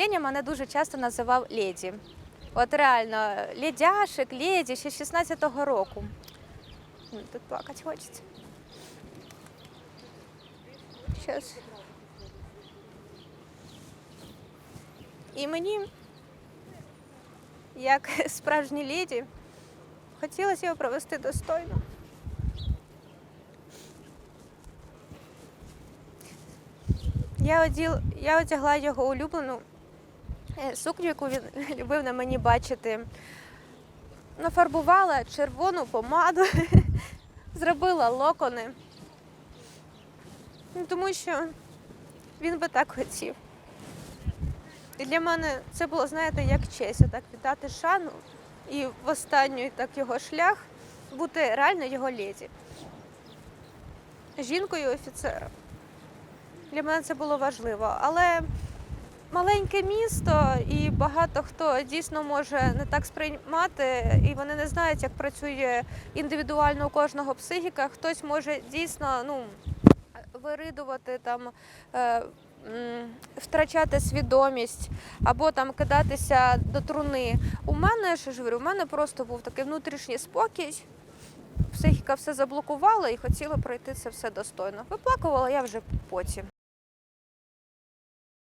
Леня мене дуже часто називав леді. От реально, ледяшик, леді ще з 16-го року. Тут плакати хочеться. Щас. І мені, як справжній леді, хотілося його провести достойно. Я, оділ, я одягла його улюблену сукню, яку він любив на мені бачити. Нафарбувала червону помаду, зробила локони. Ну, Тому що він би так хотів. І для мене це було, знаєте, як честь, так віддати шану і в останній так його шлях бути реально його леді. Жінкою офіцера. Для мене це було важливо. Але маленьке місто і багато хто дійсно може не так сприймати, і вони не знають, як працює індивідуально у кожного психіка. Хтось може дійсно ну, виридувати там. Е, Втрачати свідомість або там кидатися до труни. У мене ж говорю, у мене просто був такий внутрішній спокій. Психіка все заблокувала і хотіла пройти це все достойно. Виплакувала я вже потім.